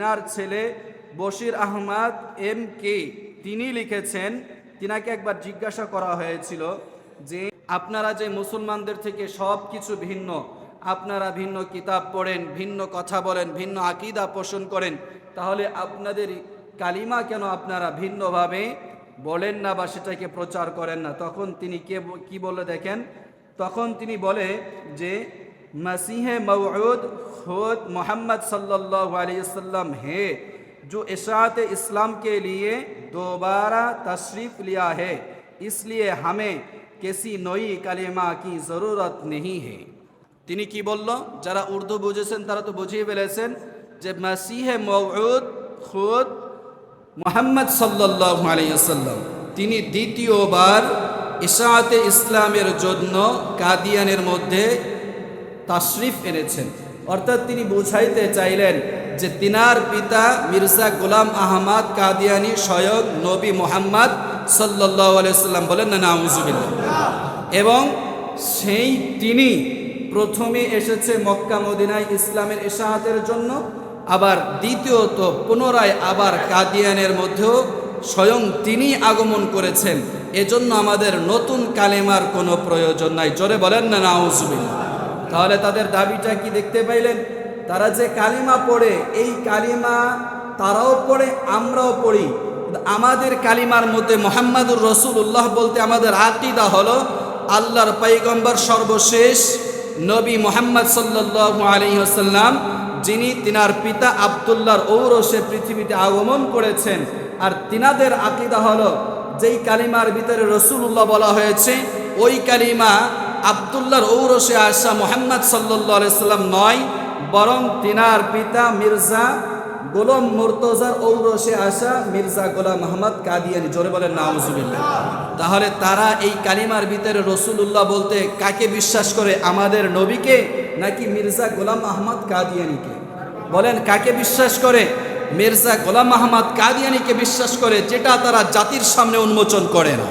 তিনার ছেলে Bashir Ahmad M K তিনি লিখেছেন, তিনাকে একবার জিজ্ঞাসা করা হয়েছিল যে, আপনারা যে মুসলমানদের থেকে সব কিছু ভিন্ন, আপনারা ভিন্ন কিতাব পড়েন, ভিন্ন কথা বলেন, ভিন্ন আকিদা পোষণ করেন, তাহলে আপনাদের কালিমা কেন আপনারা ভিন্নভাবে বলেন না বা সেটাকে প্রচার করেন না? তখন তিনি কে কি বলে দেখেন? তখন তিনি বলে যে मसीह मऊद खुद मोहम्मद सल्लल्लाहु अलैहि वसल्लम है जो इशात इस्लाम के लिए दोबारा तशरीफ़ लिया है इसलिए हमें किसी नई कलिमा की ज़रूरत नहीं है তিনি কি বলল যারা উর্দু বুঝেছেন তারা তো বুঝিয়ে ফেলেছেন যে মাসিহে মউদ খুদ মোহাম্মদ সাল্লাল্লাহু আলাইহি ওয়াসাল্লাম তিনি দ্বিতীয়বার ইশাআতে ইসলামের জন্য কাদিয়ানের মধ্যে তাশরিফ এনেছেন। অর্থাৎ তিনি বুঝাইতে চাইলেন যে তিনার পিতা মির্জা গোলাম আহমদ কাদিয়ানি স্বয়ং নবী মোহাম্মদ আলাইসাল্লাম বলেন না, নাউজুবিল্লাহ। এবং সেই তিনি প্রথমে এসেছে মক্কা মদিনায় ইসলামের ইশাহাতের জন্য, আবার দ্বিতীয়ত পুনরায় আবার কাদিয়ানের মধ্যেও স্বয়ং তিনি আগমন করেছেন। এজন্য আমাদের নতুন কালেমার কোনো প্রয়োজন নাই। জোরে বলেন না, নাউজুবিল্লাহ। তাহলে তাদের দাবিটা কি দেখতে পাইলেন? তারা যে কালিমা পড়ে, এই কালিমা তারাও পড়ে, আমরাও পড়ি। আমাদের কালিমার মধ্যে মোহাম্মদুর রসুল্লাহ বলতে আমাদের আকিদা হলো, আল্লাহর পাইগম্বর সর্বশেষ নবী মোহাম্মদ সাল্লু আলহিহাসাল্লাম যিনি তিনার পিতা আবদুল্লাহর ঔরসে পৃথিবীতে আগমন করেছেন। আর তিনাদের আকিদা হলো, যেই কালিমার ভিতরে রসুল্লাহ বলা হয়েছে, ওই কালিমা আবদুল্লাহর ঔরসে আসা মোহাম্মদ সাল্লাহ সাল্লাম নয়, বরং তিনার পিতা মির্জা গোলাম মুর্তজার ঔরসে আসা মির্জা গোলাম মোহাম্মদ কাদিয়ানি। জোরে বলেন, নাউজুবিল্লাহ। তাহলে তারা এই কালিমার ভিতরে রসুলুল্লাহ বলতে কাকে বিশ্বাস করে, আমাদের নবীকে নাকি মির্জা গোলাম আহমদ কাদিয়ানিকে? বলেন, কাকে বিশ্বাস করে? মির্জা গোলাম আহমদ কাদিয়ানিকে বিশ্বাস করে, যেটা তারা জাতির সামনে উন্মোচন করে না।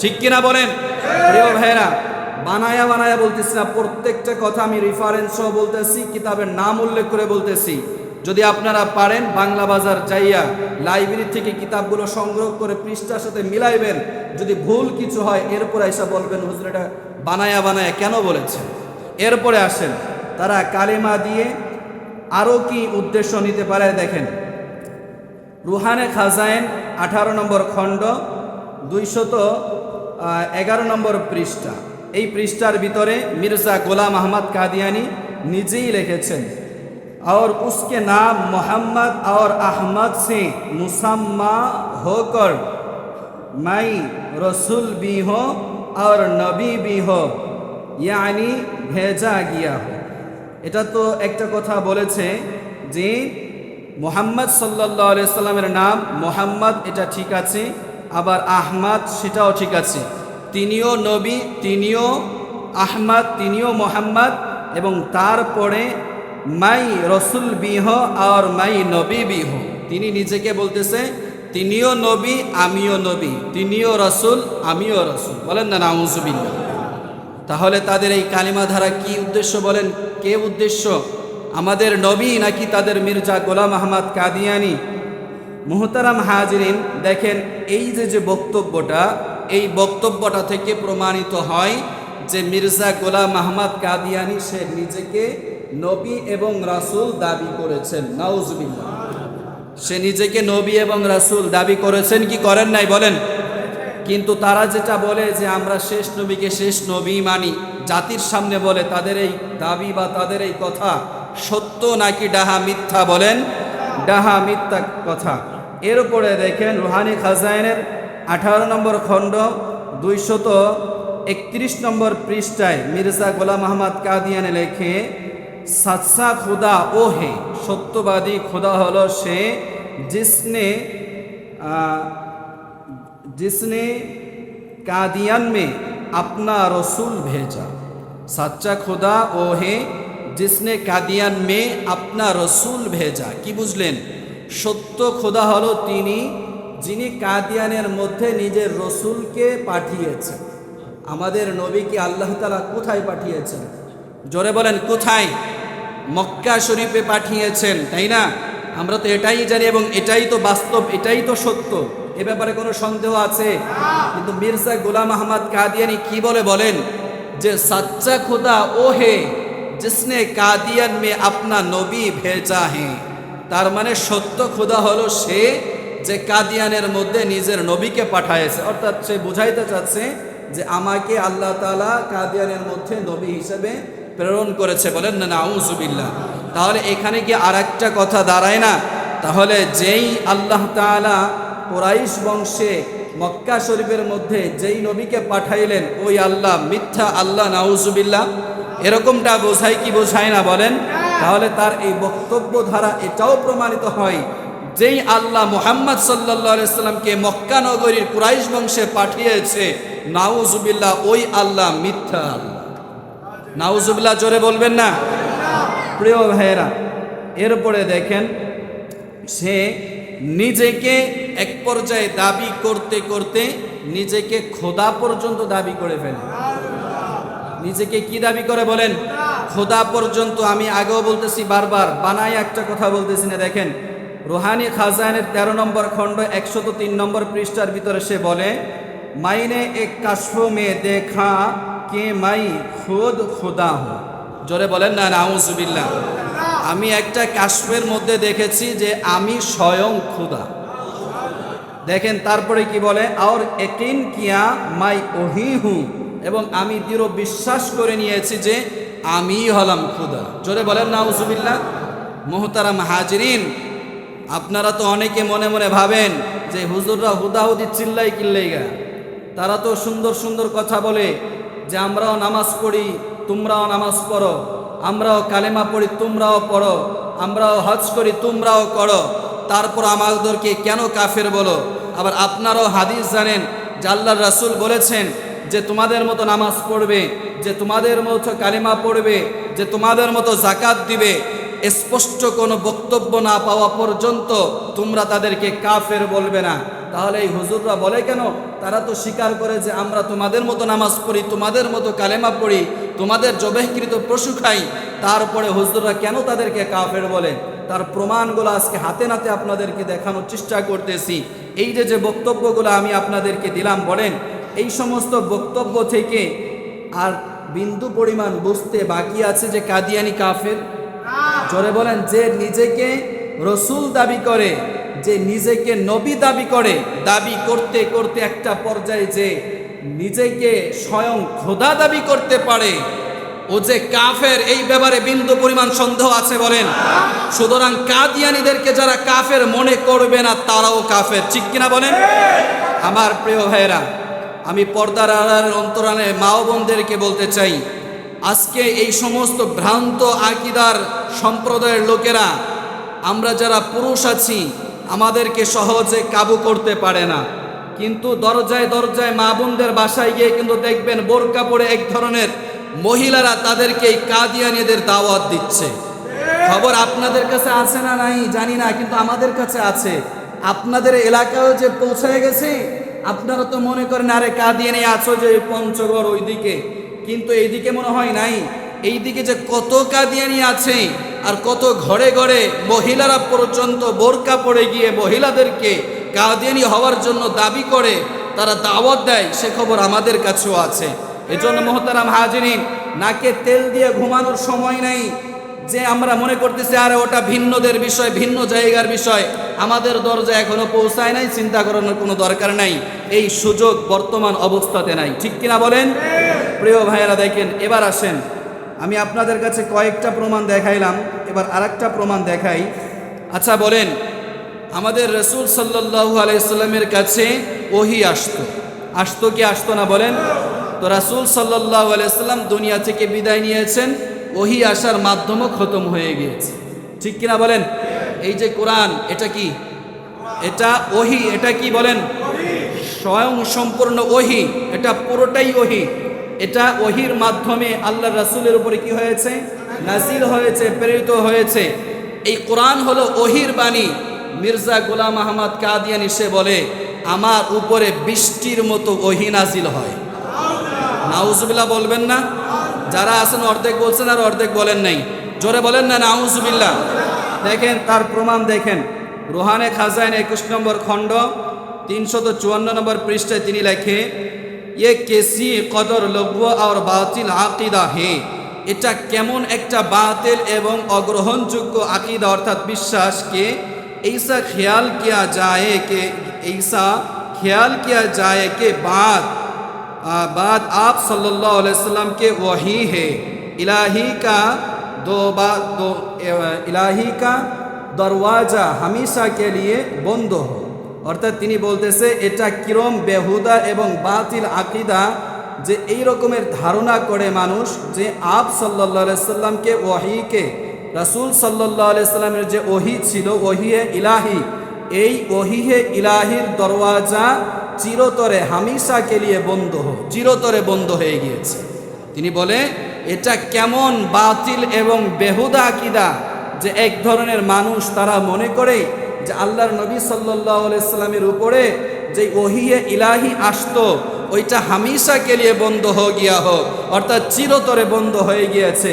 ঠিক কিনা বলেন? প্রিয় ভাইরা বানায়া বানায়া বলতেছি না, প্রত্যেকটা কথা আমি রেফারেন্স সহ বলতেছি, কিতাবের নাম উল্লেখ করে বলতেছি। যদি আপনারা পারেন বাংলা বাজার যাইয়া লাইব্রেরি থেকে কিতাবগুলো সংগ্রহ করে পৃষ্ঠার সাথে মিলাইবেন, যদি ভুল কিছু হয়, এরপরে এসে বলবেন, হুজুর, এটা বানায়া বানায়া কেন বলেছেন? এরপরে আসেন, তারা কালেমা দিয়ে আরও কি উদ্দেশ্য নিতে পারে দেখেন। রুহানে খাজাইন আঠারো নম্বর খণ্ড, দুইশত এগারো নম্বর পৃষ্ঠা। এই পৃষ্ঠার ভিতরে মির্জা গোলাম আহমদ কাদিয়ানি নিজেই লিখেছেন और उसके नाम मोहम्मद और अहमद से मुसम्मा होकर मैं रसूल भी हो और नबी भी हो यानी भेजा गया हो এটা তো একটা কথা বলেছে যে মোহাম্মদ সাল্লাহ সাল্লামের নাম মোহাম্মদ এটা ঠিক আছে আবার আহমাদ সেটাও ঠিক আছে তিনিও নবী, তিনিও আহমাদ, তিনিও মোহাম্মদ এবং তারপরে মাই রসুল বিহ আর মাই নবী বিহ। তিনি নিজেকে বলতেছে, তিনিও নবী, আমিও নবী। তিনিও রসুল, আমিও রসুল। বলেন না নাউজুবিল্লা তাহলে তাদের এই কালিমা ধারা কি উদ্দেশ্য বলেন? কে উদ্দেশ্য? আমাদের নবী নাকি তাদের মির্জা গোলাম আহমদ কাদিয়ানি? মুহতারাম হাজরিন, দেখেন এই যে যে বক্তব্যটা এই বক্তব্যটা থেকে প্রমাণিত হয় যে মির্জা গোলাম আহমদ কাদিয়ানি সে নিজেকে নবী এবং রাসূল দাবি করেছেন। নাউজবিল্লা সে নিজেকে নবী এবং রাসূল দাবি করেছেন, কি করেন নাই বলেন? কিন্তু তারা যেটা বলে যে আমরা শেষ নবীকে শেষ নবী মানি, জাতির সামনে বলে তাদের এই দাবি বা তাদের এই কথা সত্য নাকি ডাহা মিথ্যা বলেন? ডাহা মিথ্যা কথা। এর উপরে দেখেন রুহানি খাজাইনের আঠারো নম্বর খণ্ড, দুইশত একত্রিশ নম্বর পৃষ্ঠায় মির্জা গোলাম আহমদ কাদিয়ানে লেখে সাতসা খুদা ও হে, সত্যবাদী খুদা হল সে জিসনে জিসনে কাদিয়ান মে আপনা রসুল ভেজা। সাচ্চা খুদা ও হে, জিসনে কাদিয়ান মে আপনা রসুল ভেজা। কি বুঝলেন? সত্য খোদা হলো তিনি যিনি কাদিয়ানের মধ্যে নিজের রসুলকে পাঠিয়েছেন। আমাদের নবীকে আল্লাহ তালা কোথায় পাঠিয়েছেন? জোরে বলেন, কোথায়? মক্কা শরীফে পাঠিয়েছেন, তাই না? আমরা তো এটাই জানি এবং এটাই তো বাস্তব, এটাই তো সত্য। এ ব্যাপারে কোনো সন্দেহ আছে? কিন্তু মির্জা গোলাম আহমদ কাদিয়ানি কি বলে বলেন? যে সচ্চা খোদা ও হে, জিসনে কাদিয়ান মে আপনা নবী ভেজা হে। তার মানে সত্য খোদা হলো সে যে কাদিয়ানের মধ্যে নিজের নবীকে পাঠায়েছে। অর্থাৎ সে বুঝাইতে চাচ্ছে যে আমাকে আল্লাহ তাআলা কাদিয়ানের মধ্যে নবী হিসেবে প্রেরণ করেছে বলেন না, নাউজুবিল্লাহ। তাহলে এখানে কি আর একটা কথা দাঁড়ায় না? তাহলে যেই আল্লাহ তাআলা কোরাইশ বংশে মক্কা শরীফের মধ্যে যেই নবীকে পাঠাইলেন, ওই আল্লাহ মিথ্যা আল্লাহ, নাউজুবিল্লাহ, এরকমটা বোঝায় কি বোঝায় না বলেন? তাহলে তার এই বক্তব্য ধারা এটাও প্রমাণিত হয় যেই আল্লাহ মুহাম্মদ সাল্লামকে মক্কা নগরীর কুরাইশ বংশে পাঠিয়েছে, নাউজুবিল্লাহ, ওই আল্লাহ মিথ্যা আল্লাহ। নাউজুবিল্লাহ জোরে বলবেন না? প্রিয় ভাইয়েরা, এরপরে দেখেন, সে নিজেকে এক পর্যায়ে দাবি করতে করতে নিজেকে খোদা পর্যন্ত দাবি করে ফেলে। নিজেকে কি দাবি করে বলেন? খোদা পর্যন্ত, আমি আগেও বলতেছি বারবার বানাই একটা কথা বলতেছি না, দেখেন রোহানি খাজানের তেরো নম্বর খণ্ড একশত তিন নম্বর পৃষ্ঠার ভিতরে সে বলে, মাইনে এক কাশ্ফ মে দেখা কে মাই খুদ খোদা হো। জোরে বলেন, না নাউজুবিল্লাহ আমি একটা কাশ্ফের মধ্যে দেখেছি যে আমি স্বয়ং খুদা। দেখেন, তারপরে কি বলে আর একিন কিয়া মাই ওহি হু। এবং আমি দৃঢ় বিশ্বাস করে নিয়েছি যে আমি হলাম খুদা। জোরে বলেন নাউজুবিল্লাহ মোহতারাম হাজরিন আপনারা তো অনেকে মনে মনে ভাবেন যে হুজুররা হুদাহুদি চিল্লাই কিল্লাই গা। তারা তো সুন্দর সুন্দর কথা বলে যে আমরাও নামাজ পড়ি, তোমরাও নামাজ পড়ো। আমরাও কালেমা পড়ি, তোমরাও পড়ো। আমরাও হজ করি, তোমরাও করো। তারপর আমাদেরকে কেন কাফের বলো? আবার আপনারাও হাদিস জানেন যে আল্লাহর রাসূল বলেছেন যে তোমাদের মতো নামাজ পড়বে, যে তোমাদের মতো কালিমা পড়বে, যে তোমাদের মতো জাকাত দিবে। স্পষ্ট কোনো বক্তব্য না পাওয়া পর্যন্ত তোমরা তাদেরকে কাফের বলবে না। তাহলে এই হুজুররা বলে কেন? তারা তো স্বীকার করে যে আমরা তোমাদের মতো নামাজ পড়ি, তোমাদের মতো কালেমা পড়ি, তোমাদের জবেহকৃত পশু খাই। তারপরে হুজুররা কেন তাদেরকে কাফের বলে? তার প্রমাণগুলো আজকে হাতে নাতে আপনাদেরকে দেখানোর চেষ্টা করতেছি। এই যে যে বক্তব্যগুলো আমি আপনাদেরকে দিলাম, বলেন, এই সমস্ত বক্তব্য থেকে আর বিন্দু পরিমাণ বুঝতে বাকি আছে যে কাদিয়ানি কাফের? জোরে বলেন, যে নিজেকে রসুল দাবি করে, যে নিজেকে নবী দাবি করে, দাবি করতে করতে একটা পর্যায়ে যে নিজেকে স্বয়ং খোদা দাবি করতে পারে, ও যে কাফের, এই ব্যাপারে বিন্দু পরিমাণ সন্দেহ আছে বলেন। সুতরাং কাদিয়ানিদেরকে যারা কাফের মনে করবে না, তারাও কাফের, ঠিক কিনা বলেন? আমার প্রিয় ভাইয়েরা, আমি পর্দার আড়ালের অন্তরানে মা ও বোনদেরকে বলতে চাই আজকে এই সমস্ত ভ্রান্ত আকিদার সম্প্রদায়ের লোকেরা, আমরা যারা পুরুষ আছি, আমাদেরকে সহজে কাবু করতে পারে না। কিন্তু দরজায় দরজায় মা বোনদের বাসায় গিয়ে কিন্তু দেখবেন বোরকা পরে এক ধরনের মহিলারা তাদেরকে এই কাদিয়ানিদের দাওয়াত দিচ্ছে। খবর আপনাদের কাছে আছে না নাই? জানি না, কিন্তু আমাদের কাছে আছে। আপনাদের এলাকায়ও যে পৌঁছায় গেছে, আপনারা তো মনে করেন, আরে কাদিয়ানি আছো যে পঞ্চগড় ওইদিকে। কিন্তু এইদিকে মনে হয় নাই। এইদিকে যে কত কাদিয়ানি আছে আর কত ঘরে ঘরে মহিলারা পর্যন্ত বোরকা পড়ে গিয়ে মহিলাদেরকে কাদিয়ানি হওয়ার জন্য দাবি করে, তারা দাওয়াত দেয়, সে খবর আমাদের কাছেও আছে। এজন্য মোহতারাম হাজিরিন, নাকে তেল দিয়ে ঘুমানোর সময় নাই যে আমরা মনে করতেছি, আরে ওটা ভিন্নদের বিষয়, ভিন্ন জায়গার বিষয়, আমাদের দরজা এখনও পৌঁছায় নাই, চিন্তা করানোর কোনো দরকার নাই, এই সুযোগ বর্তমান অবস্থাতে নাই। ঠিক কিনা বলেন? প্রিয় ভাইয়েরা, দেখেন, এবার আসেন। আমি আপনাদের কাছে কয়েকটা প্রমাণ দেখাইলাম। এবার আরেকটা প্রমাণ দেখাই। আচ্ছা বলেন, আমাদের রসুল সাল্লাল্লাহু আলাইসাল্লামের কাছে ওহি আসতো। আসতো কি আসতো না, বলেন? তো রাসুল সাল্লাল্লাহু আলাইসাল্লাম দুনিয়া থেকে বিদায় নিয়েছেন। ওহি আসার মাধ্যমও খতম হয়ে গিয়েছে। ঠিক কিনা বলেন? এই যে কোরআন, এটা কি? এটা ওহি, এটা কি বলেন? স্বয়ং সম্পূর্ণ ওহি, এটা পুরোটাই ওহি। এটা ওহির মাধ্যমে আল্লাহ রাসূলের উপরে কি হয়েছে? নাজিল হয়েছে, প্রেরিত হয়েছে। এই কোরআন হলো ওহির বাণী। মির্জা গোলাম আহমদ কাদিয়ানি সে বলে, আমার উপরে বৃষ্টির মতো ওহি নাজিল হয়। নাউজুবিল্লাহ বলবেন না। যারা আছেন অর্ধেক বলছেন আর অর্ধেক বলেন নাই। জোরে বলেন না, নাউজুবিল্লাহ। দেখেন, তার প্রমাণ দেখেন। রোহানে খাজাইন একুশ নম্বর খণ্ড, তিনশত চুয়ান্ন নম্বর পৃষ্ঠায় তিনি লেখে ये कैसी कदर लघु और बातिल আকিদা হে এটা কেমন একটা বাতিল এবং অগ্রহণযোগ্য আকিদা অর্থাৎ বিশ্বাসকে ऐसा ख्याल किया जाए कि ऐसा ख्याल किया जाए कि बात आ, बात आप सल्लल्लाहु अलैहि वसल्लम के वही है इलाही का दो बात दो इलाही का दरवाजा हमेशा के लिए बंद हो অর্থাৎ তিনি বলতেছে, এটা কিরম বেহুদা এবং বাতিল আকিদা যে এই রকমের ধারণা করে মানুষ যে আপ সাল্লাহ সাল্লামকে ওয়াহিকে, রাসুল সাল্লাহ সাল্লামের যে ওহি ছিল, ওহিয়ে ইলাহি, এই ওহিহে ইলাহির দরওয়াজা চিরতরে হামিশাকে লিয়ে বন্ধ হো, চিরতরে বন্ধ হয়ে গিয়েছে। তিনি বলে, এটা কেমন বাতিল এবং বেহুদা আকিদা যে এক ধরনের মানুষ তারা মনে করে যে আল্লাহর নবী সাল্লাহ সাল্লামের উপরে যে ওহিয়ে ইলাহি আসতো, ওইটা হামিশা কে লিয়ে বন্ধ হয়ে গিয়া হোক অর্থাৎ চিরতরে বন্ধ হয়ে গিয়েছে।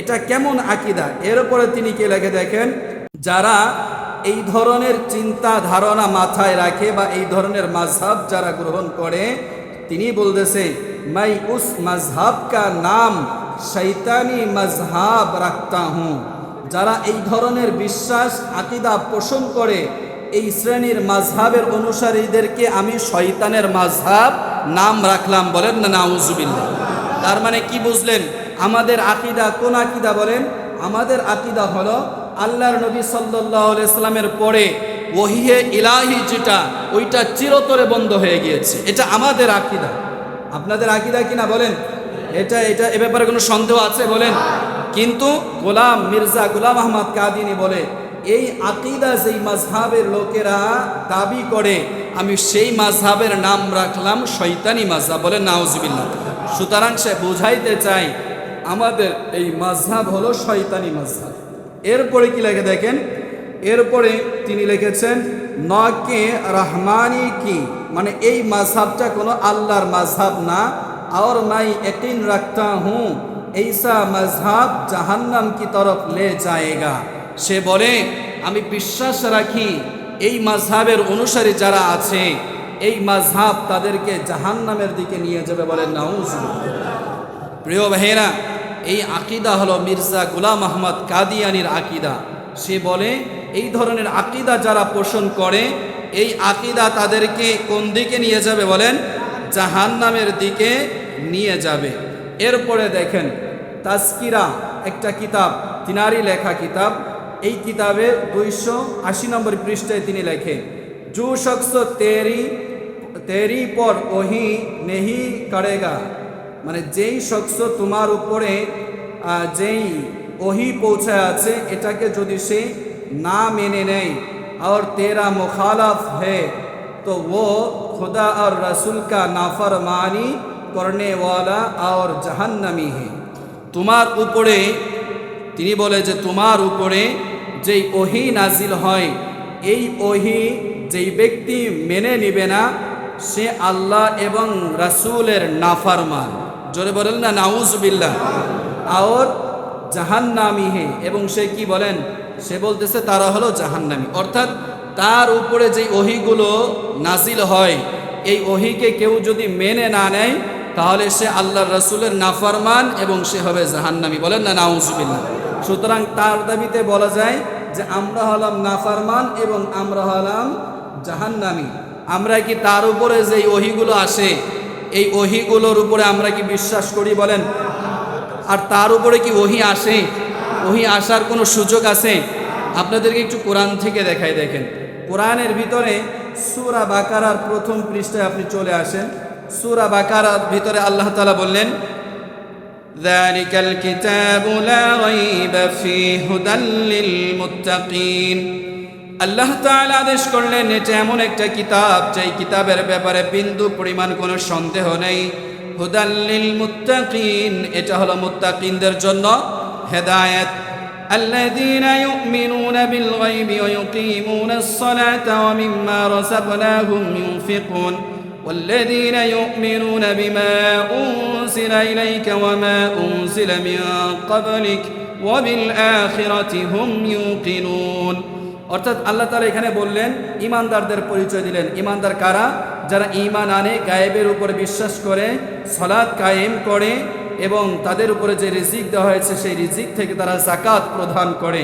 এটা কেমন আকিদা? এর উপরে তিনি কে লেগে দেখেন? যারা এই ধরনের চিন্তা ধারণা মাথায় রাখে বা এই ধরনের মাঝহাব যারা গ্রহণ করে, তিনি বলতেছে, মাই উস মজহাব কা নাম শৈতানি মজহাব রাখতা হুঁ। যারা এই ধরনের বিশ্বাস, আকিদা পোষণ করে, এই শ্রেণির মাঝহাবের অনুসারীদেরকে আমি শয়তানের মাঝহাব নাম রাখলাম বলেন না নাউজুবিল্লাহ। তার মানে কি বুঝলেন? আমাদের আকিদা কোন আকিদা বলেন? আমাদের আকিদা হলো আল্লাহর নবী সাল্লাহ ইসলামের পরে ওহিয়ে ইলাহি যেটা, ওইটা চিরতরে বন্ধ হয়ে গিয়েছে। এটা আমাদের আকিদা। আপনাদের আকিদা কিনা বলেন? এটা এটা এ ব্যাপারে কোনো সন্দেহ আছে বলেন? কিন্তু গোলাম মির্জা গোলাম আহমদ কাদিনী বলে, এই আকিদা যেই মাঝহাবের লোকেরা দাবি করে, আমি সেই মাঝহাবের নাম রাখলাম শৈতানি মাঝহাব বলে নাউজবিল্লা সুতরাং সে বুঝাইতে চাই আমাদের এই মাঝহাব হলো শয়তানি মাঝহাব এরপরে কি লেখে দেখেন? এরপরে তিনি লিখেছেন, নকে রহমানি কি? মানে এই মাঝহাবটা কোনো আল্লাহর মাঝহাব না। আর নাই একদিন রাখতা হুঁ এইসা মজহাব জাহান্নাম কি তরফ লে যায়গা? সে বলে, আমি বিশ্বাস রাখি, এই মাঝহাবের অনুসারী যারা আছে, এই মাঝহাব তাদেরকে জাহান্নামের দিকে নিয়ে যাবে বলেন নাউজ প্রিয় ভাইয়েরা, এই আকিদা হলো মির্জা গুলাম আহমদ কাদিয়ানির আকিদা। সে বলে, এই ধরনের আকিদা যারা পোষণ করে, এই আকিদা তাদেরকে কোন দিকে নিয়ে যাবে বলেন? জাহান্নামের দিকে নিয়ে যাবে। এরপরে দেখেন তাস্কিরা একটা কিতাব তিনারি লেখা কিতাব। এই কিতাবে দুইশো আশি নম্বর পৃষ্ঠায় তিনি লেখে জু শখস তেরি তেরি পর ওহি নেহি কাড়েগা মানে যেই শখস তোমার উপরে যেই ওহি পৌঁছায় আছে, এটাকে যদি সে না মেনে নেয়, আর তেরা মোখালাফ হে, তো ও খুদা আর রসুল কা নাফরমানি করনেওয়ালা আর জাহান্নামি হে। তোমার উপরে, তিনি বলে যে তোমার উপরে যেই ওহি নাজিল হয়, এই ওহি যেই ব্যক্তি মেনে নিবে না, সে আল্লাহ এবং রাসুলের নাফারমান। জোরে বলেন না নাউজবিল্লা আর জাহান্নামি হে, এবং সে কি বলেন? সে বলতেছে, তারা হলো জাহান্নামি। অর্থাৎ তার উপরে যে ওহিগুলো নাজিল হয়, এই ওহিকে কেউ যদি মেনে না নেয় তাহলে সে আল্লাহর রসুলের নাফরমান এবং সে হবে জাহান্নামি। বলেন না, নাউজুবিল্লাহ। সুতরাং তার দাবিতে বলা যায় যে আমরা হলাম নাফরমান এবং আমরা হলাম জাহান্নামি। আমরা কি তার উপরে যে ওহিগুলো আসে, এই ওহিগুলোর উপরে আমরা কি বিশ্বাস করি বলেন? আর তার উপরে কি ওহি আসে? ওহি আসার কোনো সুযোগ আছে? আপনাদেরকে একটু কোরআন থেকে দেখাই দেখেন। কোরআনের ভিতরে সুরা বাকারার প্রথম পৃষ্ঠায় আপনি চলে আসেন। সুরা বাকারার ভিতরে আল্লাহ তালা বললেন ذلك الكتاب لا ريب فيه আল্লাহ তাআলা আদেশ করলেন, এটা এমন একটা কিতাব, যেই কিতাবের ব্যাপারে বিন্দু পরিমাণ কোনো সন্দেহ নেই। হুদাল্লিল মুত্তাকিন, এটা হলো মুত্তাকিনদের জন্য হেদায়েত। الذين يؤمنون بالغيب ويقيمون الصلاة ومما رزقناهم ينفقون والذين يؤمنون بما أنزل إليك وما أنزل من قبلك وبالآخرة هم يوقنون অর্থাৎ আল্লাহ তালা এখানে বললেন ইমানদারদের পরিচয় দিলেন ইমানদার কারা যারা ইমান আনে গায়েবের উপরে বিশ্বাস করে সলাদ কায়েম করে এবং তাদের উপরে যে রিজিক দেওয়া হয়েছে সেই রিজিক থেকে তারা জাকাত প্রদান করে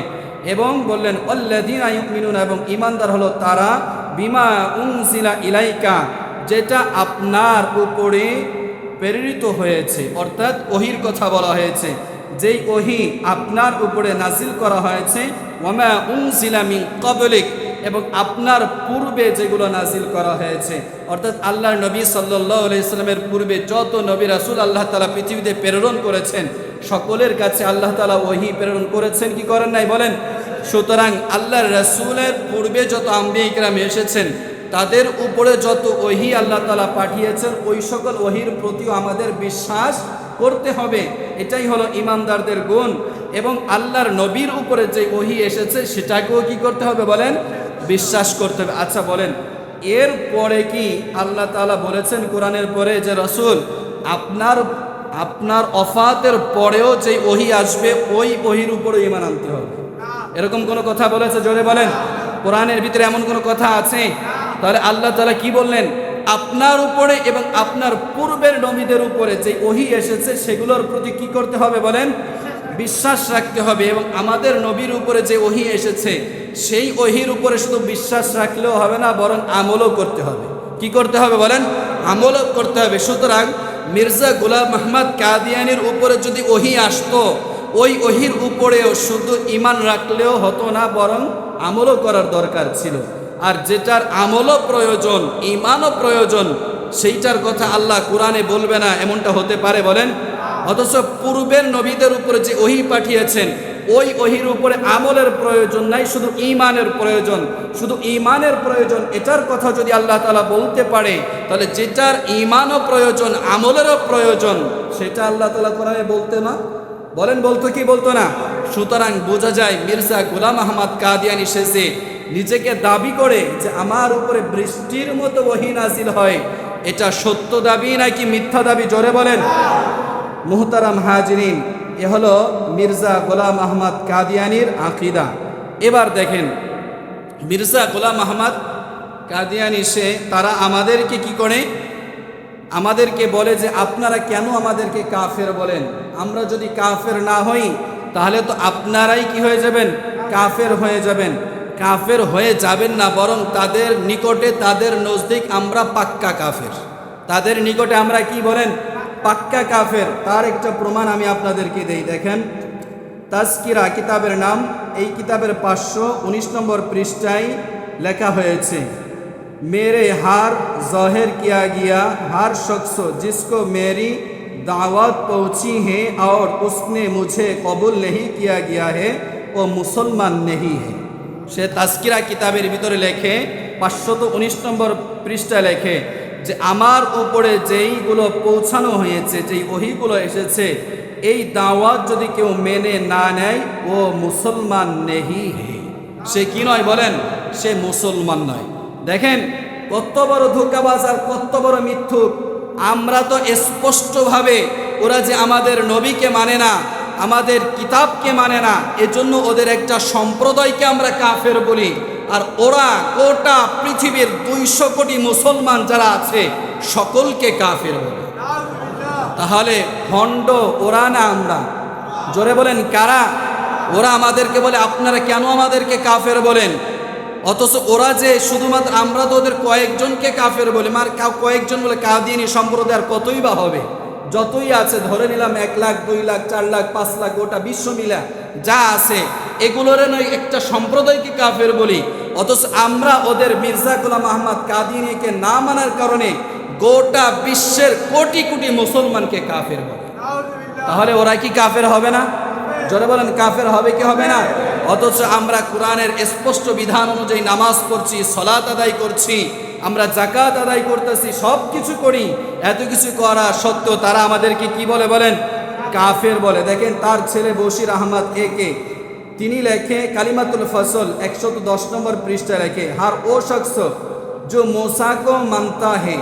এবং বললেন অল্লাদিন আয়ুমিনুন এবং ইমানদার হলো তারা বিমা উংসিলা ইলাইকা যেটা আপনার উপরে প্রেরিত হয়েছে, অর্থাৎ ওহির কথা বলা হয়েছে। যেই ওহি আপনার উপরে নাজিল করা হয়েছে ওমা উংসিলা মিন কবলিক এবং আপনার পূর্বে যেগুলো নাজিল করা হয়েছে। অর্থাৎ আল্লাহর নবী সাল্লাহ ইসলামের পূর্বে যত নবী রাসুল আল্লাহ তালা পৃথিবীতে প্রেরণ করেছেন, সকলের কাছে আল্লাহ তালা ওহি প্রেরণ করেছেন, কি করেন নাই বলেন? সুতরাং আল্লাহর রাসুলের পূর্বে যত আম্বি এসেছেন তাদের উপরে যত ওহি আল্লাহ তালা পাঠিয়েছেন, ওই সকল ওহির প্রতিও আমাদের বিশ্বাস করতে হবে। এটাই হলো ইমানদারদের গুণ এবং আল্লাহর নবীর উপরে যে ওহি এসেছে, সেটাকেও কি করতে হবে বলেন? বিশ্বাস করতে হবে। আচ্ছা বলেন, এর পরে কি আল্লাহ তালা বলেছেন কোরআনের পরে যে রসুল, আপনার আপনার অফাতের পরেও যে ওহি আসবে, ওই ওহির উপরে ইমান আনতে হবে। এরকম কোনো কথা বলেছে? জোরে বলেন। কোরআনের ভিতরে এমন কোনো কথা আছে? তাহলে আল্লাহ তালা কি বললেন? আপনার উপরে এবং আপনার পূর্বের নবীদের উপরে যে ওহি এসেছে, সেগুলোর প্রতি কি করতে হবে বলেন? বিশ্বাস রাখতে হবে এবং আমাদের নবীর উপরে যে ওহি এসেছে, সেই ওহির উপরে শুধু বিশ্বাস রাখলেও হবে না, বরং আমলও করতে হবে। কি করতে হবে বলেন? আমলও করতে হবে। সুতরাং মির্জা গোলাম মাহমদ কাদিয়ানির উপরে যদি ওহি আসতো, ওই ওহির উপরেও শুধু ইমান রাখলেও হতো না, বরং আমলও করার দরকার ছিল। আর যেটার আমলও প্রয়োজন ইমানও প্রয়োজন, সেইটার কথা আল্লাহ কোরআনে বলবে না, এমনটা হতে পারে বলেন? অথচ পূর্বের নবীদের উপরে যে ওহি পাঠিয়েছেন, ওই ওহির উপরে আমলের প্রয়োজন নাই, শুধু ইমানের প্রয়োজন। শুধু ইমানের প্রয়োজন, এটার কথা যদি আল্লাহ তালা বলতে পারে, তাহলে যেটার ইমানও প্রয়োজন, আমলেরও প্রয়োজন, সেটা আল্লাহ তালা কোরআনে বলতে না? বলেন, বলতো কি বলতো না? সুতরাং বোঝা যায় মির্জা গোলাম আহমদ কাদিয়ানি শেষে নিজেকে দাবি করে যে আমার উপরে বৃষ্টির মতো ওহি নাজিল হয়। এটা সত্য দাবি নাকি মিথ্যা দাবি? জোরে বলেন। মুহতারাম হাজরিন, এ হলো মির্জা গোলাম আহমদ কাদিয়ানির আকিদা। এবার দেখেন, মির্জা গোলাম আহমদ কাদিয়ানি, সে, তারা আমাদেরকে কি করে? আমাদেরকে বলে যে, আপনারা কেন আমাদেরকে কাফের বলেন? আমরা যদি কাফের না হই, তাহলে তো আপনারাই কি হয়ে যাবেন? কাফের হয়ে যাবেন। কাফের হয়ে যাবেন না বরং তাদের নিকটে তাদের নজদিক আমরা পাক্কা কাফের তাদের নিকটে আমরা কি বলেন পাক্কা কাফের তার একটা প্রমাণ আমি আপনাদেরকে দেই দেখেন তাজকিরা কিতাবের নাম এই কিতাবের পাঁচশো উনিশ নম্বর পৃষ্ঠায় লেখা হয়েছে मेरे हार ज़ाहिर किया गया हर शख्स जिसको मेरी दावत पहुंची है और उसने मुझे कबूल नहीं किया गया है वो मुसलमान नहीं है সে তাস্কিরা কিতাবের ভিতরে লেখে, পাঁচশত উনিশ নম্বর পৃষ্ঠায় লেখে যে আমার উপরে যেইগুলো পৌঁছানো হয়েছে, যেই ওহিগুলো এসেছে, এই দাওয়াত যদি কেউ মেনে না নেয়, ও মুসলমান নেহি সে কি নয় বলেন? সে মুসলমান নয়। দেখেন, কত বড় ধোকাবাজ আর কত বড় মিথ্যুক। আমরা তো স্পষ্টভাবে ওরা যে আমাদের নবীকে মানে না আমাদের কিতাবকে মানে না, এজন্য ওদের একটা সম্প্রদায়কে আমরা কাফের বলি। আর ওরা গোটা পৃথিবীর দুইশো কোটি মুসলমান যারা আছে, সকলকে কাফের বলে। তাহলে ভণ্ড ওরা না আমরা? জোরে বলেন, কারা? ওরা আমাদেরকে বলে, আপনারা কেন আমাদেরকে কাফের বলেন? অথচ ওরা যে শুধুমাত্র আমরা তো ওদের কয়েকজনকে কাফের বলি, মার কয়েকজন বলে কাদিনী সম্প্রদায় আর কতই বা হবে? যতই আছে, ধরে নিলাম এক লাখ, দুই লাখ, চার লাখ, পাঁচ লাখ, গোটা বিশ্ব মিলা যা আছে, এগুলোর নয় একটা সম্প্রদায়কে কাফের বলি। অথচ আমরা ওদের মির্জা গোলাম আহমদ কাদিনীকে না মানার কারণে গোটা বিশ্বের কোটি কোটি মুসলমানকে কাফের বলে। তাহলে ওরা কি কাফের হবে না? জোরে বলেন, কাফের হবে কি হবে না? অথচ আমরা কোরআনের স্পষ্ট বিধান অনুযায়ী নামাজ পড়ছি, সলাত আদায় করছি আমরা জাকাত আদায় করতেছি সব কিছু করি। এত কিছু করা সত্য তারা আমাদেরকে কি বলে বলেন? কাফের বলে। দেখেন, তার ছেলে বসির আহমদ এ কে? তিনি লেখে কালিমাতুল ফসল একশো দশ নম্বর পৃষ্ঠা লেখে, হার ও শখস, যো মোসাকো মানতা হে,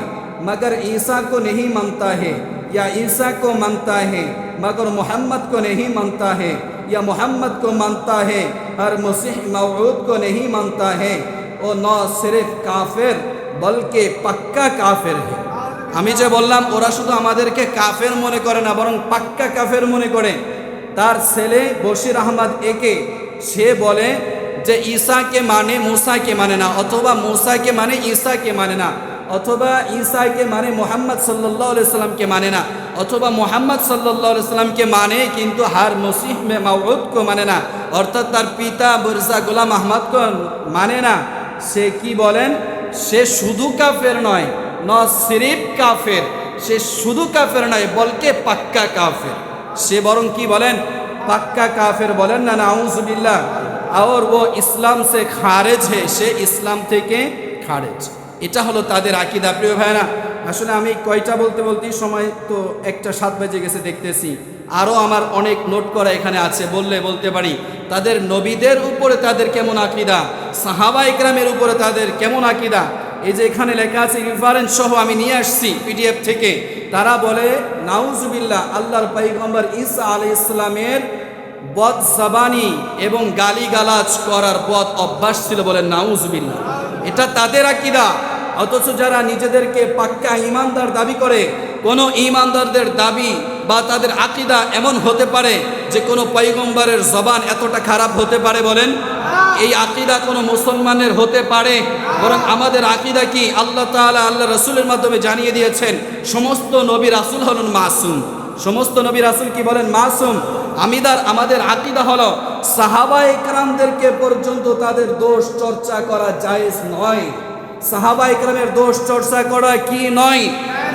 মগর ঈশা কো নেহি মানতা হে, ইয়া ঈসা কো মানতা হে, মগর মোহাম্মদ কো নেহি মানতা হে, ইয়া মোহাম্মদ কো মানতা হে হর মুসিহ মাউদ কো নেহি মানতা হে। ও ন সিরিফ কাফের। বলকে পাক্কা কাফের আমি যে বললাম, ওরা শুধু আমাদেরকে কাফের মনে করে না, বরং পাক্কা কাফের মনে করে। তার ছেলে বশির আহমদ একে, সে বলে যে ঈশাকে মানে মুসাকে মানে না, অথবা মুসাকে মানে ঈশাকে মানে না, অথবা ঈশাকে মানে মোহাম্মদ সাল্লাহ সাল্লামকে মানে না, অথবা মোহাম্মদ সাল্লাহ সাল্লামকে মানে কিন্তু হার মসিহ মে মাউদকে মানে না, অর্থাৎ তার পিতা বরসা গোলাম আহমদকে মানে না। সে কি বলেন? সে শুধু কাফের নয়, ন সিরিফ কাফের। সে শুধু কাফের নয়, বলকে পাক্কা কাফের। সে বরং কি বলেন? পাক্কা কাফের বলেন না, নাউজবিল্লাহ। আর ও ইসলাম সে খারেজ হে, সে ইসলাম থেকে খারেজ। এটা হলো তাদের আকিদা, প্রিয় ভাইরা আসলে আমি কয়টা বলতে বলতেই সময় তো একটা সাত বাজে গেছে দেখতেছি। আরও আমার অনেক নোট করা এখানে আছে, বললে বলতে পারি। তাদের নবীদের উপরে তাদের কেমন আকিদা? সাহাবা ইকরামের উপরে তাদের কেমন আকিদা? এই যে এখানে লেখা আছে রিফারেন্স সহ আমি নিয়ে আসছি পিডিএফ থেকে। তারা বলে, নাউজুবিল্লাহ, আল্লাহর পাইগম্বর ঈসা আলী ইসলামের বদ জাবানি এবং গালিগালাজ করার পথ অভ্যাস ছিল বলে নাউজুবিল্লাহ। এটা তাদের আকিদা। অথচ যারা নিজেদেরকে পাক্কা ইমানদার দাবি করে, কোনো ইমানদারদের দাবি বা তাদের আকিদা এমন হতে পারে যে কোনো পৈগম্বরের জবান এতটা খারাপ হতে পারে বলেন? এই আকিদা কোনো মুসলমানের হতে পারে। বরং আমাদের আকিদা কি? আল্লাহ তাআলা আল্লাহ রসুলের মাধ্যমে জানিয়ে দিয়েছেন, সমস্ত নবী রাসুল হলেন মাসুম। সমস্ত নবী রাসুল কি বলেন? মাসুম। আমিদার আমাদের আকিদা হলো সাহাবা একরামদেরকে পর্যন্ত তাদের দোষ চর্চা করা জায়েজ নয়। সাহাবা একরামের দোষ চর্চা করা কি নয়?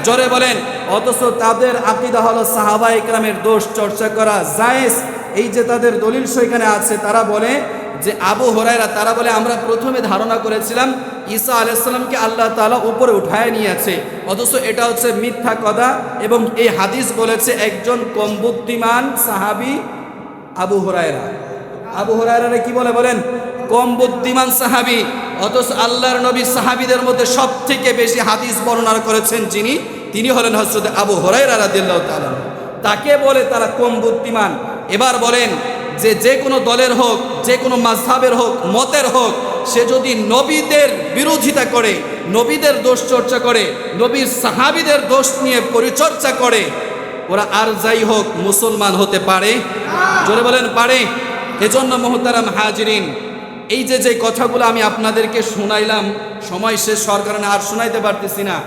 জোরে বলেন। অথচ তাদের আকিদা হলো সাহাবা একরামের দোষ চর্চা করা জায়েজ। এই যে তাদের দলিল সেখানে আছে, তারা বলে যে আবু হরাইরা তারা বলে আমরা প্রথমে ধারণা করেছিলাম ঈসা আলাইসাল্লামকে আল্লাহ তাআলা উপরে উঠায় নিয়েছে। অথচ এটা হচ্ছে মিথ্যা কথা এবং এই হাদিস বলেছে একজন কম বুদ্ধিমান সাহাবি আবু হরাইরা আবু হরাইরা কি বলে বলেন? কম বুদ্ধিমান সাহাবি। অথচ আল্লাহর নবী সাহাবিদের মধ্যে সব থেকে বেশি হাদিস বর্ণনা করেছেন যিনি তিনি হলেন হজরত আবু হরাইরা রাদিয়াল্লাহু তাআলা তাকে বলে তারা কম বুদ্ধিমান। এবার বলেন যে যে কোনো দলের হোক, যে কোনো মাঝহাবের হোক, মতের হোক, সে যদি নবীদের বিরোধিতা করে, নবীদের দোষ চর্চা করে, নবীর সাহাবিদের দোষ নিয়ে পরিচর্চা করে, ওরা আর যাই হোক মুসলমান হতে পারে। জোরে বলেন পারে। এজন্য মোহতারাম হাজরিন, এই যে যে কথাগুলো আমি আপনাদেরকে শোনাইলাম, সময় শেষ সরকার আর শোনাইতে পারতেছি না।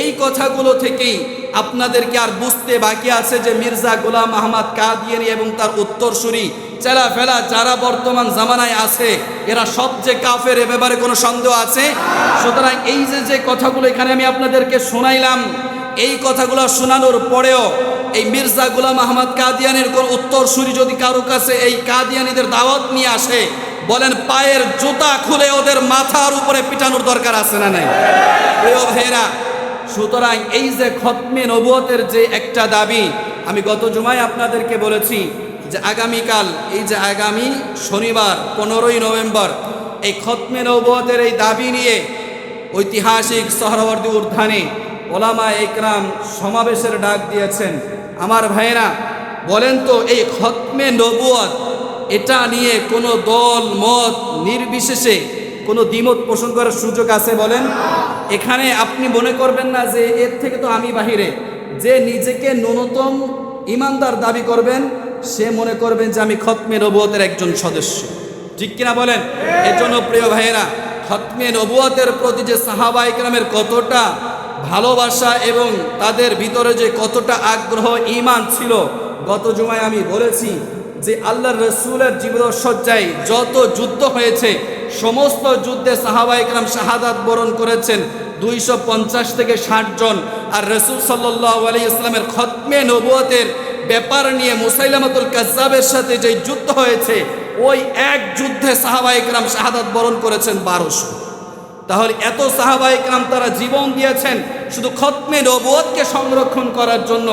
এই কথাগুলো থেকেই আপনাদেরকে আর বুঝতে বাকি আছে যে মির্জা গোলাম আহমদ কাদিয়ানি এবং তার উত্তরসূরি চেলা ফেলা যারা বর্তমান জামানায় আছে, এরা সব যে কাফের এ ব্যাপারে কোনো সন্দেহ আছে? সুতরাং এই যে যে কথাগুলো এখানে আমি আপনাদেরকে শোনাইলাম, এই কথাগুলো শোনানোর পরেও এই মির্জা গুলাম আহমদ কাদিয়ানির কোন উত্তরসূরি যদি কারও কাছে এই কাদিয়ানিদের দাওয়াত নিয়ে আসে, বলেন পায়ের জুতা খুলে ওদের মাথার উপরে পিটানোর দরকার আছে না নাই? প্রিয় ভাইয়েরা সুতরাং এই যে খতমে নবুয়তের যে একটা দাবি, আমি গত জুমায় আপনাদেরকে বলেছি যে আগামীকাল, এই যে আগামী শনিবার, পনেরোই নভেম্বর, এই খতমে নবুয়তের এই দাবি নিয়ে ঐতিহাসিক সহরবর্তী উত্থানে ওলামা একরাম সমাবেশের ডাক দিয়েছেন। আমার ভাইয়েরা, বলেন তো, এই খতমে নবুয়ত, এটা নিয়ে কোনো দল, মত নির্বিশেষে কোনো দ্বিমত পোষণ করার সুযোগ আছে বলেন? এখানে আপনি মনে করবেন না যে এর থেকে তো আমি বাহিরে। যে নিজেকে ন্যূনতম ইমানদার দাবি করবেন সে মনে করবেন যে আমি খতমে নবুয়তের একজন সদস্য। ঠিক কিনা বলেন? এর জন্য প্রিয় ভাইয়েরা খতমে নবুয়তের প্রতি যে সাহাবা ইকরামের কতটা ভালোবাসা এবং তাদের ভিতরে যে কতটা আগ্রহ ইমান ছিল গত জুমায় আমি বলেছি যে আল্লাহ রসুলের জীবনসজ্জায় যত যুদ্ধ হয়েছে সমস্ত যুদ্ধে সাহাবা ইকরাম শাহাদাত বরণ করেছেন। দুইশো পঞ্চাশ থেকে ষাট জন। আর রসুল সাল্লাহ আলী ইসলামের খতমে নবুয়তের ব্যাপার নিয়ে মুসাইলামাতুল কাজ্জাবের সাথে যে যুদ্ধ হয়েছে, ওই এক যুদ্ধে সাহাবা ইকরাম শাহাদাত বরণ করেছেন বারোশো। তাহলে এত সাহাবা ইকরাম তারা জীবন দিয়েছেন শুধু খতমে নবুয়তকে সংরক্ষণ করার জন্য।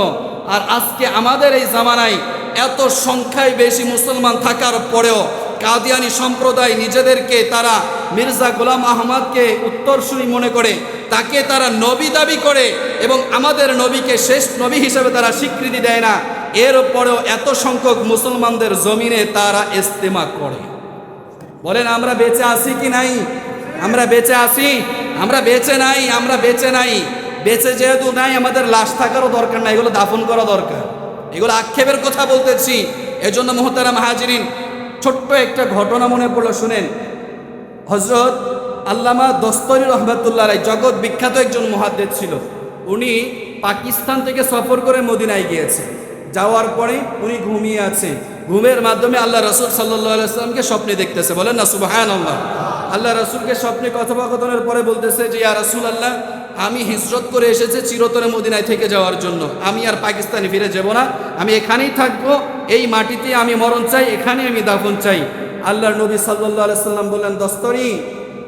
আর আজকে আমাদের এই জামানায় এত সংখ্যায় বেশি মুসলমান থাকার পরেও কাদিয়ানি সম্প্রদায় নিজেদেরকে তারা মির্জা গোলাম আহমদকে উত্তরসূরি মনে করে, তাকে তারা নবী দাবি করে এবং আমাদের নবীকে শেষ নবী হিসেবে তারা স্বীকৃতি দেয় না। এর এরপরেও এত সংখ্যক মুসলমানদের জমিনে তারা ইস্তেমা করে। বলেন, আমরা বেঁচে আছি কি নাই? আমরা বেঁচে আছি? আমরা বেঁচে নাই, আমরা বেঁচে নাই। বেঁচে যেহেতু নাই, আমাদের লাশ থাকারও দরকার নাই, এগুলো দাফন করা দরকার। এগুলো আক্ষেপের কথা বলতেছি। এজন্য মোহতারা মাহাজিরিন ছোট্ট একটা ঘটনা মনে পড়ল, শুনেন। হজরত আল্লামা দস্তরি রহমতুল্লাহ রায় জগৎ বিখ্যাত একজন মহাদ্দেদ ছিল। উনি পাকিস্তান থেকে সফর করে মদিনায় গিয়েছে। যাওয়ার পরে উনি ঘুমিয়ে আছে। ঘুমের মাধ্যমে আল্লাহ রসুল সাল্লাহ সাল্লামকে স্বপ্নে দেখতেছে। বলেন না সুবাহান আল্লাহ আল্লাহ রসুলকে স্বপ্নে কথোপকথনের পরে বলতেছে যে, ইয়া রসুল আল্লাহ আমি হিজরত করে এসেছে চিরতরে মদিনায় থেকে যাওয়ার জন্য। আমি আর পাকিস্তানে ফিরে যাব না। আমি এখানেই থাকব। এই মাটিতে আমি মরণ চাই, এখানে আমি দাফন চাই। আল্লাহর নবী সাল্লাহ সাল্লাম বললেন, দস্তরি,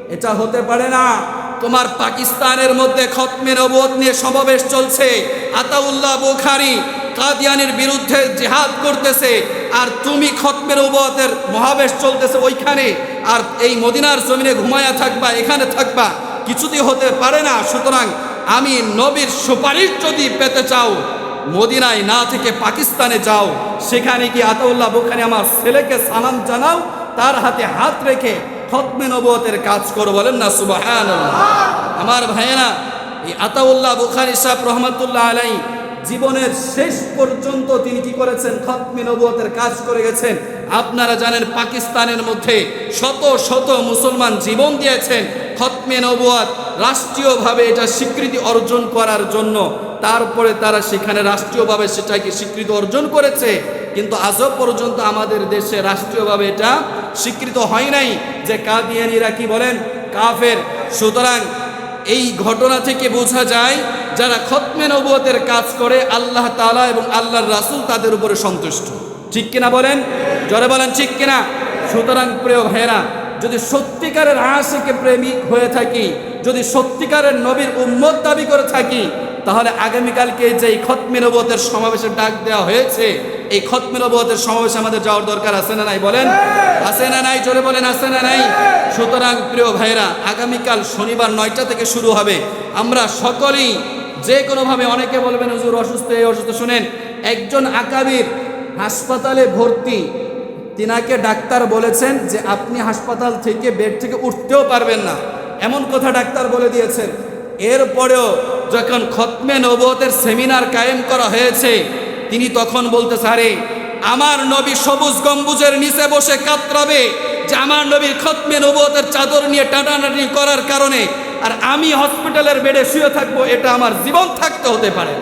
এটা হতে পারে না। তোমার পাকিস্তানের মধ্যে খতমে নবদ নিয়ে সমাবেশ চলছে। আতাউল্লাহ বোখারি কাদিয়ানির বিরুদ্ধে জেহাদ করতেছে। আর তুমি খতমের নবতের মহাবেশ চলতেছে ওইখানে। আর এই মদিনার জমিনে ঘুমায়া থাকবা, এখানে থাকবা। কিছুতেই হতে পারে না। সুতরাং আমি নবীর সুপারিশ যদি পেতে চাও, মদিনায় না থেকে পাকিস্তানে যাও, সেখানে কি আতাউল্লাহ বোখারি আমার ছেলেকে সালাম জানাও, তার হাতে হাত রেখে খতমে নবতের কাজ করো বলেন না সুবাহান আমার ভাইয়েরা, এই আতাউল্লাহ বুখারি সাহেব রহমতুল্লাহ আলাই জীবনের শেষ পর্যন্ত তিনি কি করেছেন? খতমে নবতের কাজ করে গেছেন। আপনারা জানেন পাকিস্তানের মধ্যে শত শত মুসলমান জীবন দিয়েছেন। খতমে নবুয়াত রাষ্ট্রীয়ভাবে এটা স্বীকৃতি অর্জন করার জন্য। তারপরে তারা সেখানে রাষ্ট্রীয়ভাবে সেটাকে স্বীকৃতি অর্জন করেছে। কিন্তু আজও পর্যন্ত আমাদের দেশে রাষ্ট্রীয়ভাবে এটা স্বীকৃত হয় নাই। যে কাদিয়ানিরা কি বলেন? কাফের। সুতরাং এই ঘটনা থেকে বোঝা যায়, যারা খতমে নবুয়তের কাজ করে, আল্লাহ তাআলা এবং আল্লাহর রাসূল তাদের উপরে সন্তুষ্ট। ঠিক কিনা বলেন? জরে বলেন, ঠিক কিনা? সুতরাং প্রিয় ভাইরা যদি সত্যিকারের আশিকে প্রেমিক হয়ে থাকি, যদি সত্যিকারের নবীর উম্মত দাবি করে থাকি, তাহলে আগামীকালকে যে খতমে নবতের সমাবেশের ডাক দেওয়া হয়েছে, এই খতমে সমাবেশে আমাদের যাওয়ার দরকার আছে না নাই বলেন? আছে না নাই? জোরে বলেন, আছে না নাই? সুতরাং প্রিয় ভাইরা আগামীকাল শনিবার নয়টা থেকে শুরু হবে। আমরা সকলেই যে কোনোভাবে অনেকে বলবেন, হুজুর অসুস্থ, এই অসুস্থ। শুনেন, একজন আকাবির হাসপাতালে ভর্তি তিনাকে ডাক্তার বলেছেন যে আপনি হাসপাতাল থেকে বেড থেকে উঠতেও পারবেন না এমন কথা ডাক্তার বলে দিয়েছেন এরপরেও যখন খতমে নবতের সেমিনার কায়েম করা হয়েছে, তিনি তখন বলতে সারে, আমার নবী সবুজ গম্বুজের নিচে বসে কাতরাবে যে আমার নবীর খতমে নবতের চাদর নিয়ে টানাটানি করার কারণে, আর আমি হসপিটালের বেডে শুয়ে থাকব, এটা আমার জীবন থাকতে হতে পারে।